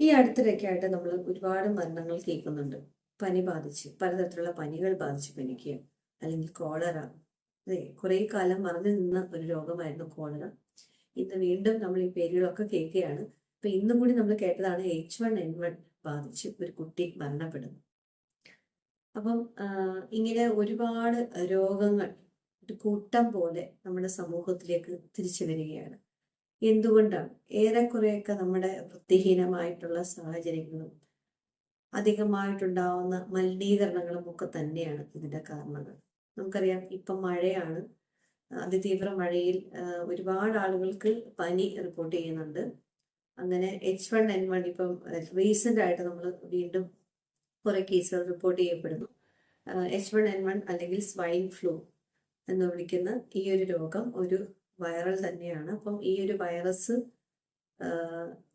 ഈ അടുത്തിടയ്ക്ക് ആയിട്ട് നമ്മൾ ഒരുപാട് മരണങ്ങൾ കേൾക്കുന്നുണ്ട്. പനി ബാധിച്ച് പലതരത്തിലുള്ള പനികൾ ബാധിച്ച് പനിക്കുക അല്ലെങ്കിൽ കോളറ അതെ കുറേ കാലം മറന്നു നിന്ന ഒരു രോഗമായിരുന്നു കോളറ ഇന്ന് വീണ്ടും നമ്മൾ ഈ പേരുകളൊക്കെ കേൾക്കുകയാണ്. അപ്പൊ ഇന്നും കൂടി നമ്മൾ കേട്ടതാണ് എച്ച് വൺ എൻ വൺ ബാധിച്ച് ഒരു കുട്ടി മരണപ്പെടുന്നു. അപ്പം ഇങ്ങനെ ഒരുപാട് രോഗങ്ങൾ ഒരു കൂട്ടം പോലെ നമ്മുടെ സമൂഹത്തിലേക്ക് തിരിച്ചു വരികയാണ്. എന്തുകൊണ്ടാണ്? ഏറെക്കുറെയൊക്കെ നമ്മുടെ വൃത്തിഹീനമായിട്ടുള്ള സാഹചര്യങ്ങളും അധികമായിട്ടുണ്ടാവുന്ന മലിനീകരണങ്ങളും ഒക്കെ തന്നെയാണ് ഇതിന്റെ കാരണങ്ങൾ. നമുക്കറിയാം ഇപ്പം മഴയാണ്. അതിതീവ്ര മഴയിൽ ഒരുപാട് ആളുകൾക്ക് പനി റിപ്പോർട്ട് ചെയ്യുന്നുണ്ട്. അങ്ങനെ എച്ച് വൺ എൻ വൺ ഇപ്പം റീസെന്റ് ആയിട്ട് നമ്മൾ വീണ്ടും കുറേ കേസുകൾ റിപ്പോർട്ട് ചെയ്യപ്പെടുന്നു. എച്ച് വൺ എൻ വൺ അല്ലെങ്കിൽ സ്വൈൻ ഫ്ലൂ എന്ന് വിളിക്കുന്ന ഈ ഒരു രോഗം ഒരു വൈറൽ തന്നെയാണ്. അപ്പം ഈ ഒരു വൈറസ്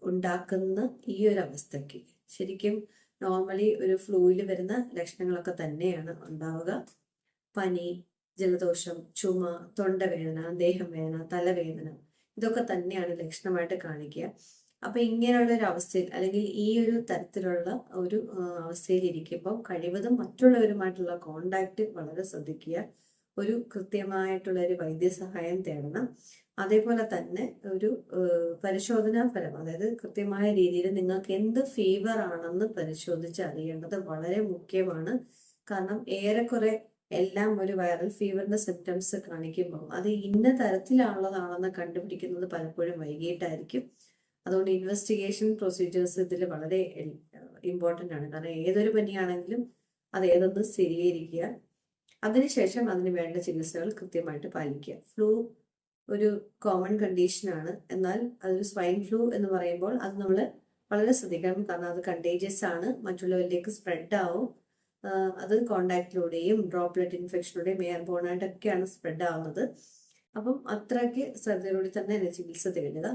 ഉണ്ടാക്കുന്ന ഈ ഒരു അവസ്ഥയ്ക്ക് ശരിക്കും നോർമലി ഒരു ഫ്ലൂയിൽ വരുന്ന ലക്ഷണങ്ങളൊക്കെ തന്നെയാണ് ഉണ്ടാവുക. പനി ജലദോഷം ചുമ തൊണ്ടവേദന ദേഹം വേദന തലവേദന ഇതൊക്കെ തന്നെയാണ് ലക്ഷണമായിട്ട് കാണിക്കുക. അപ്പൊ ഇങ്ങനെയുള്ള ഒരു അവസ്ഥയിൽ അല്ലെങ്കിൽ ഈ ഒരു തരത്തിലുള്ള ഒരു അവസ്ഥയിൽ ഇരിക്കുമ്പോൾ കഴിവതും മറ്റുള്ളവരുമായിട്ടുള്ള കോണ്ടാക്ട് വളരെ ശ്രദ്ധിക്കുക. ഒരു കൃത്യമായിട്ടുള്ള ഒരു വൈദ്യസഹായം തേടണം. അതേപോലെ തന്നെ ഒരു പരിശോധനാ ഫലം അതായത് കൃത്യമായ രീതിയിൽ നിങ്ങൾക്ക് എന്ത് ഫീവർ ആണെന്ന് പരിശോധിച്ച് അറിയേണ്ടത് വളരെ മുഖ്യമാണ്. കാരണം ഏറെക്കുറെ എല്ലാം ഒരു വൈറൽ ഫീവറിന്റെ സിംറ്റംസ് കാണിക്കുമ്പോൾ അത് ഇന്ന തരത്തിലുള്ളതാണെന്ന് കണ്ടുപിടിക്കുന്നത് പലപ്പോഴും വൈകിട്ടായിരിക്കും. അതുകൊണ്ട് ഇൻവെസ്റ്റിഗേഷൻ പ്രൊസീജിയേഴ്സ് ഇതിൽ വളരെ ഇമ്പോർട്ടന്റ് ആണ്. കാരണം ഏതൊരു പനിയാണെങ്കിലും അത് ഏതെന്ന് സ്ഥിരീകരിക്കുക. അതിനുശേഷം അതിന് വേണ്ട ചികിത്സകൾ കൃത്യമായിട്ട് പാലിക്കുക. ഫ്ലൂ ഒരു കോമൺ കണ്ടീഷനാണ് എന്നാൽ അതൊരു സ്വൈൻ ഫ്ലൂ എന്ന് പറയുമ്പോൾ അത് നമ്മൾ വളരെ ശ്രദ്ധിക്കണം. കാരണം അത് കണ്ടേജിയസ് ആണ്. മറ്റുള്ളവരിലേക്ക് സ്പ്രെഡ് ആവും. അത് കോണ്ടാക്റ്റിലൂടെയും ഡ്രോപ്ലെറ്റ് ഇൻഫെക്ഷനിലൂടെയും എയർ ബോണായിട്ടൊക്കെയാണ് സ്പ്രെഡ് ആവുന്നത്. അപ്പം അത്രയ്ക്ക് ശ്രദ്ധയോടെ തന്നെ അതിന് ചികിത്സ തേടുക.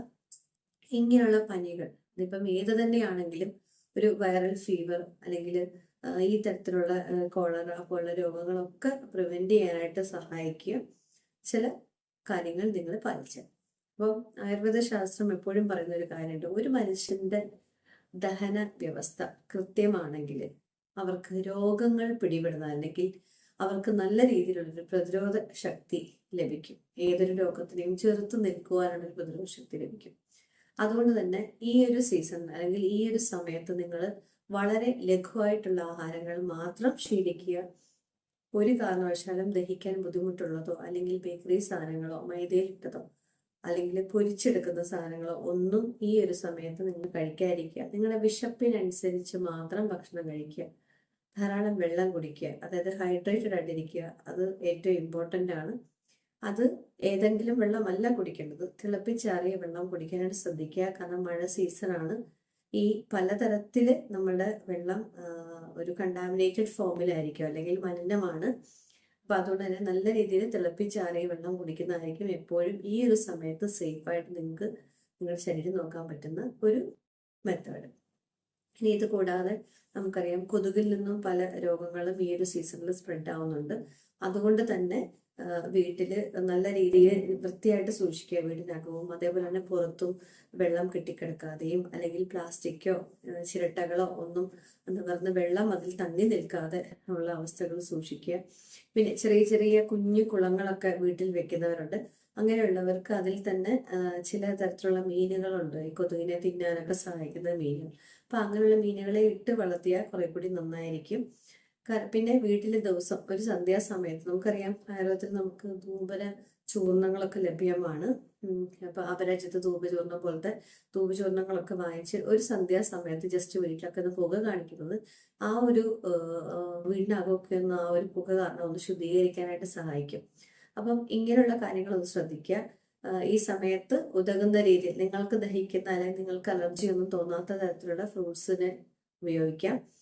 ഇങ്ങനെയുള്ള പനികൾ ഇതിപ്പം ഏത് തന്നെയാണെങ്കിലും ഒരു വൈറൽ ഫീവർ അല്ലെങ്കിൽ ഈ തരത്തിലുള്ള കോളറ പോലുള്ള രോഗങ്ങളൊക്കെ പ്രിവെന്റ് ചെയ്യാനായിട്ട് സഹായിക്കുക. ചില കാര്യങ്ങൾ നിങ്ങൾ പാലിച്ച അപ്പോൾ ആയുർവേദ ശാസ്ത്രം എപ്പോഴും പറയുന്ന ഒരു കാര്യമുണ്ട്. ഒരു മനുഷ്യന്റെ ദഹന വ്യവസ്ഥ കൃത്യമാണെങ്കിൽ അവർക്ക് രോഗങ്ങൾ പിടിപെടുന്ന അല്ലെങ്കിൽ അവർക്ക് നല്ല രീതിയിലുള്ളൊരു പ്രതിരോധ ശക്തി ലഭിക്കും. ഏതൊരു രോഗത്തിനെയും ചെറുത്ത് നിൽക്കുവാനുള്ള പ്രതിരോധ ശക്തി ലഭിക്കും. അതുകൊണ്ട് തന്നെ ഈ ഒരു സീസൺ അല്ലെങ്കിൽ ഈ ഒരു സമയത്ത് നിങ്ങൾ വളരെ ലഘുവായിട്ടുള്ള ആഹാരങ്ങൾ മാത്രം ശീലിക്കുക. ഒരു കാരണവശാലും ദഹിക്കാൻ ബുദ്ധിമുട്ടുള്ളതോ അല്ലെങ്കിൽ ബേക്കറി സാധനങ്ങളോ മൈദയിലിട്ടതോ അല്ലെങ്കിൽ പൊരിച്ചെടുക്കുന്ന സാധനങ്ങളോ ഒന്നും ഈ ഒരു സമയത്ത് നിങ്ങൾ കഴിക്കാതിരിക്കുക. നിങ്ങളുടെ വിശപ്പിനനുസരിച്ച് മാത്രം ഭക്ഷണം കഴിക്കുക. ധാരാളം വെള്ളം കുടിക്കുക. അതായത് ഹൈഡ്രേറ്റഡ് ആയിട്ടിരിക്കുക. അത് ഏറ്റവും ഇമ്പോർട്ടന്റ് ആണ്. അത് ഏതെങ്കിലും വെള്ളമല്ല കുടിക്കേണ്ടത്. തിളപ്പിച്ചാറിയ വെള്ളം കുടിക്കാനായിട്ട് ശ്രദ്ധിക്കുക. കാരണം മഴ സീസണാണ് ഈ പലതരത്തിൽ നമ്മളുടെ വെള്ളം ഒരു കണ്ടാമിനേറ്റഡ് ഫോമിലായിരിക്കും അല്ലെങ്കിൽ മലിനമാണ്. അപ്പം അതുകൊണ്ട് തന്നെ നല്ല രീതിയിൽ തിളപ്പിച്ചാറിയ വെള്ളം കുടിക്കുന്നതായിരിക്കും എപ്പോഴും ഈ ഒരു സമയത്ത് സേഫായിട്ട് നിങ്ങൾക്ക് നിങ്ങളുടെ ശരീരം നോക്കാൻ പറ്റുന്ന ഒരു മെത്തേഡ് ഇനി ഇത് കൂടാതെ നമുക്കറിയാം കൊതുകിൽ നിന്നും പല രോഗങ്ങളും ഈ ഒരു സീസണിൽ സ്പ്രെഡ് ആവുന്നുണ്ട്. അതുകൊണ്ട് തന്നെ ആ, വീട്ടിൽ നല്ല രീതിയിൽ വൃത്തിയായിട്ട് സൂക്ഷിക്കുക. വീടിനകവും അതേപോലെ തന്നെ പുറത്തും വെള്ളം കെട്ടിക്കിടക്കാതെയും അല്ലെങ്കിൽ പ്ലാസ്റ്റിക്കോ ചിരട്ടകളോ ഒന്നും നിവർന്ന് വെള്ളം അതിൽ തങ്ങി നിൽക്കാതെ ഉള്ള അവസ്ഥകൾ സൂക്ഷിക്കുക. പിന്നെ ചെറിയ ചെറിയ കുഞ്ഞു കുളങ്ങളൊക്കെ വീട്ടിൽ വെക്കുന്നവരുണ്ട്. അങ്ങനെയുള്ളവർക്ക് അതിൽ തന്നെ ചില തരത്തിലുള്ള മീനുകളുണ്ട്. ഈ കൊതുകിനെ തിന്നാനൊക്കെ സഹായിക്കുന്ന മീനുകൾ. അപ്പൊ അങ്ങനെയുള്ള മീനുകളെ ഇട്ട് വളർത്തിയാൽ കുറെ കൂടി നന്നായിരിക്കും. പിന്നെ വീട്ടിൽ ദിവസം ഒരു സന്ധ്യാസമയത്ത് നമുക്കറിയാം ആയുർവേദത്തിൽ നമുക്ക് ധൂപന ചൂർണങ്ങളൊക്കെ ലഭ്യമാണ്. അപ്പൊ അപരാജിത ധൂപചൂർണം പോലത്തെ ധൂപചൂർണങ്ങളൊക്കെ വാങ്ങിച്ച് ഒരു സന്ധ്യാസമയത്ത് ജസ്റ്റ് വീട്ടിലൊക്കെ ഒന്ന് പുക കാണിക്കുന്നത്. ആ ഒരു വീടിനകമൊക്കെ ഒന്ന് ആ ഒരു പുക കാരണം ഒന്ന് ശുദ്ധീകരിക്കാനായിട്ട് സഹായിക്കും. അപ്പം ഇങ്ങനെയുള്ള കാര്യങ്ങളൊന്ന് ശ്രദ്ധിക്കുക. ഈ സമയത്ത് ഉതകുന്ന രീതിയിൽ നിങ്ങൾക്ക് ദഹിക്കുന്ന അല്ലെങ്കിൽ നിങ്ങൾക്ക് അലർജി ഒന്നും തോന്നാത്ത തരത്തിലുള്ള ഫ്രൂട്ട്സിന് ഉപയോഗിക്കാം.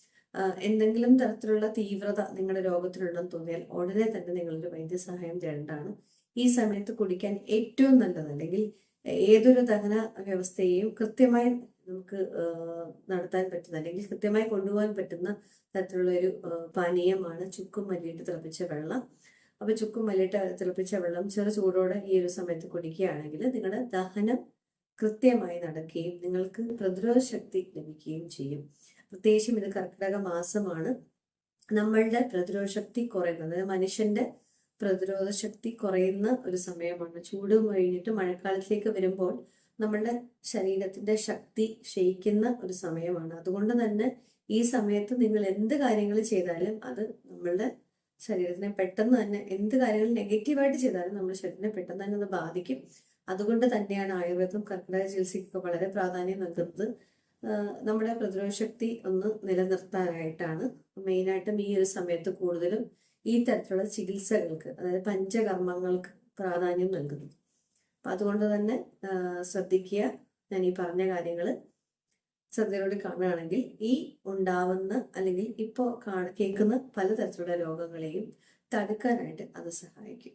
എന്തെങ്കിലും തരത്തിലുള്ള തീവ്രത നിങ്ങളുടെ രോഗത്തിനുണ്ടെന്ന് തോന്നിയാൽ ഉടനെ തന്നെ നിങ്ങളൊരു വൈദ്യസഹായം തേടേണ്ടതാണ്. ഈ സമയത്ത് കുടിക്കാൻ ഏറ്റവും നല്ലത് അല്ലെങ്കിൽ ഏതൊരു ദഹന വ്യവസ്ഥയെയും കൃത്യമായി നമുക്ക് നടത്താൻ പറ്റുന്ന അല്ലെങ്കിൽ കൃത്യമായി കൊണ്ടുപോകാൻ പറ്റുന്ന തരത്തിലുള്ള ഒരു പാനീയമാണ് ചുക്കും മല്ലിയിട്ട് തിളപ്പിച്ച വെള്ളം. അപ്പൊ ചുക്കും മല്ലിയിട്ട് തിളപ്പിച്ച വെള്ളം ചെറു ചൂടോടെ ഈ ഒരു സമയത്ത് കുടിക്കുകയാണെങ്കിൽ നിങ്ങളുടെ ദഹനം കൃത്യമായി നടക്കുകയും നിങ്ങൾക്ക് പ്രതിരോധ ശക്തി ലഭിക്കുകയും ചെയ്യും. പ്രത്യേകിച്ചും ഇത് കർക്കിടക മാസമാണ്. നമ്മളുടെ പ്രതിരോധ ശക്തി കുറയുന്നത് മനുഷ്യന്റെ പ്രതിരോധ ശക്തി കുറയുന്ന ഒരു സമയമാണ്. ചൂട് കഴിഞ്ഞിട്ട് മഴക്കാലത്തിലേക്ക് വരുമ്പോൾ നമ്മളുടെ ശരീരത്തിന്റെ ശക്തി ക്ഷയിക്കുന്ന ഒരു സമയമാണ്. അതുകൊണ്ട് തന്നെ ഈ സമയത്ത് നിങ്ങൾ എന്ത് കാര്യങ്ങൾ ചെയ്താലും അത് നമ്മളുടെ ശരീരത്തിനെ പെട്ടെന്ന് തന്നെ എന്ത് കാര്യങ്ങൾ നെഗറ്റീവായിട്ട് ചെയ്താലും നമ്മുടെ ശരീരത്തിനെ പെട്ടെന്ന് തന്നെ അത് ബാധിക്കും. അതുകൊണ്ട് തന്നെയാണ് ആയുർവേദം കർക്കിടക ചികിത്സയ്ക്ക് വളരെ പ്രാധാന്യം നൽകുന്നത്. നമ്മുടെ പ്രതിരോധ ശക്തി ഒന്ന് നിലനിർത്താനായിട്ടാണ്. മെയിനായിട്ടും ഈ ഒരു സമയത്ത് കൂടുതലും ഈ തരത്തിലുള്ള ചികിത്സകൾക്ക് അതായത് പഞ്ചകർമ്മങ്ങൾക്ക് പ്രാധാന്യം നൽകുന്നത്. അപ്പം അതുകൊണ്ട് തന്നെ ശ്രദ്ധിക്കുക. ഞാൻ ഈ പറഞ്ഞ കാര്യങ്ങൾ ശ്രദ്ധയോടെ കാണുകയാണെങ്കിൽ ഈ ഉണ്ടാവുന്ന അല്ലെങ്കിൽ ഇപ്പോൾ കേൾക്കുന്ന പലതരത്തിലുള്ള രോഗങ്ങളെയും തടുക്കാനായിട്ട് അത് സഹായിക്കും.